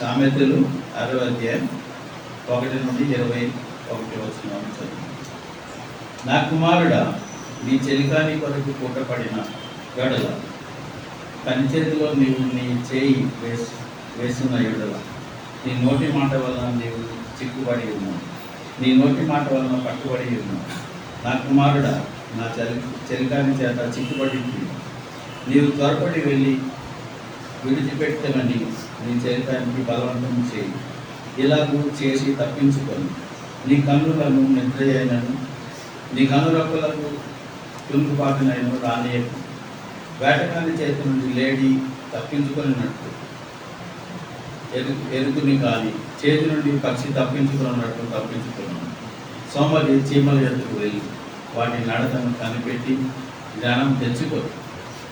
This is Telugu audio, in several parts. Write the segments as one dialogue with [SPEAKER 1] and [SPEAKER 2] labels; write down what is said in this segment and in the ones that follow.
[SPEAKER 1] సామెతలు ఆరో అధ్యాయం ఒకటి నుండి ఇరవై ఒకటి వచ్చిన నా కుమారుడా నీ చెలికాని కొరకు పూటపడిన గడల పనిచేతిలో నీవు నీ చేయి వేసి వేసిన ఎడల. నీ నోటి మాట వలన నీవు చిక్కుబడి ఉన్నావు. నీ నోటి మాట వలన పట్టుబడి ఉన్నావు. నా కుమారుడా నా చలి చెలికాని చేత చిక్కుబడి నీవు త్వరపడి వెళ్ళి విడిచిపెట్టమని నీ చరితానికి బలవంతం చేయి. ఇలాగూ చేసి తప్పించుకొని నీ కన్నులను నిద్రయైనను నీ కనురొక్కలకు తుంగుబాటునైన రానియకు. వేటకాని చేతి నుండి లేడి తప్పించుకున్నట్టు ఎరు ఎరుకుని కానీ చేతి నుండి పక్షి తప్పించుకున్నట్టు తప్పించుకున్నాను. సోమరి చీమల ఎత్తుకు వెళ్ళి వాటి నడతను కనిపెట్టి జ్ఞానం తెచ్చుకో.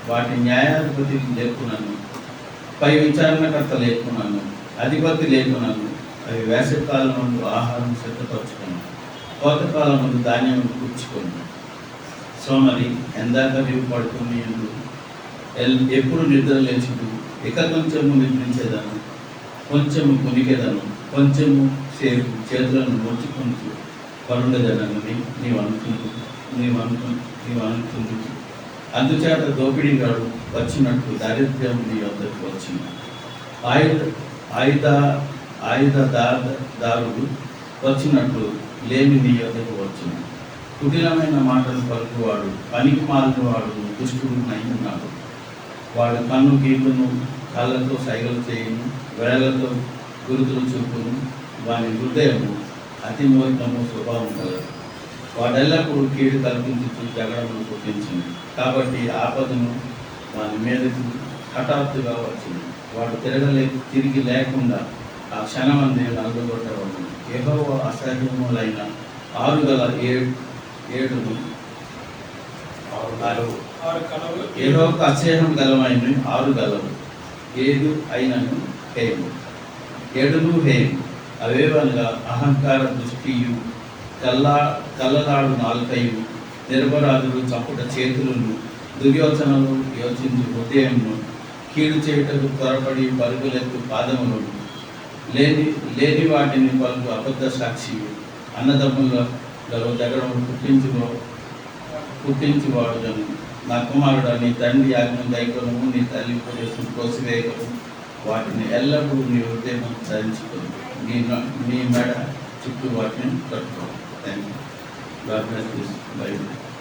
[SPEAKER 1] వాటి న్యాయాధిపతి చేరుకున్నాను పై విచారణకర్త లేకున్నాను అధిపతి లేకున్నాను అవి వేసవికాలం ముందు ఆహారం సిద్ధపరచుకున్నాను కోతకాలం ముందు ధాన్యం కూర్చుకున్నాను సోమరి ఎందాక నీవు పడుకుని ఎందు ఎప్పుడు నిద్ర లేచుడు ఇక కొంచెము నిద్రించేదను కొంచెము కొనికేదాను కొంచెము సేపు చేతులను ముడుచుకుంటూ పరుండదనని నీవు అనుకుంటు నీవు అనుకు నీవు అనుకుంటు అందుచేత దోపిడీగాడు వచ్చినట్టు దారిద్ర్యం నీ వద్దకు వచ్చింది. ఆయుధ ఆయుధ ఆయుధ దారుడు వచ్చినట్టు లేని నీ వద్దకు వచ్చింది. కుటిలమైన మాటలు పలుకువాడు పనికి మాలినవాడు దుష్టుడు ఉన్నాడు వాడు కన్ను గీతును కాళ్ళతో సైగలు చేయను వేళ్ళతో గురుతులు చూపును వాని హృదయము అతి మోహితము స్వభావం కలదు. వాడెల్లప్పుడూ కీడు కల్పించుతూ జగడమును పుట్టించింది కాబట్టి ఆపదను వాని మీదకు హఠాత్తుగా వచ్చింది. వాడు తిరగలే తిరిగి లేకుండా ఆ క్షణమంది నలుగొట్టవడం ఏహో అసహ్యములైన ఆరుగల ఏడు ఏడును ఏదో ఒక అక్షయం గలమైన ఆరు గలవు ఏడు అయినను హేము. ఏడును హేము. అవేవనగా అహంకార దృష్టియు కల్లా కల్లలాడు నాలుకయు నిరపరాధులు చప్పుట చేతులను దుర్యోచనలు యోచించు హృదయమును కీడు చేయుటకు త్వరపడి పరుగులెత్తు పాదములను లేని లేని వాటిని పలుకు అబద్ధ సాక్షి అన్నదమ్ముల జగడం జగడము పుట్టించుకో పుట్టించి నా కుమారుడు నీ తండ్రి ఆజ్ఞ దైవము నీ తల్లి ఉపదేశం కోసివేయకము. వాటిని ఎల్లప్పుడూ నీ ఉద్యమం ధరించుకోను. నీ నీ మెడ చుట్టూ వాటిని కట్టుకో and God bless this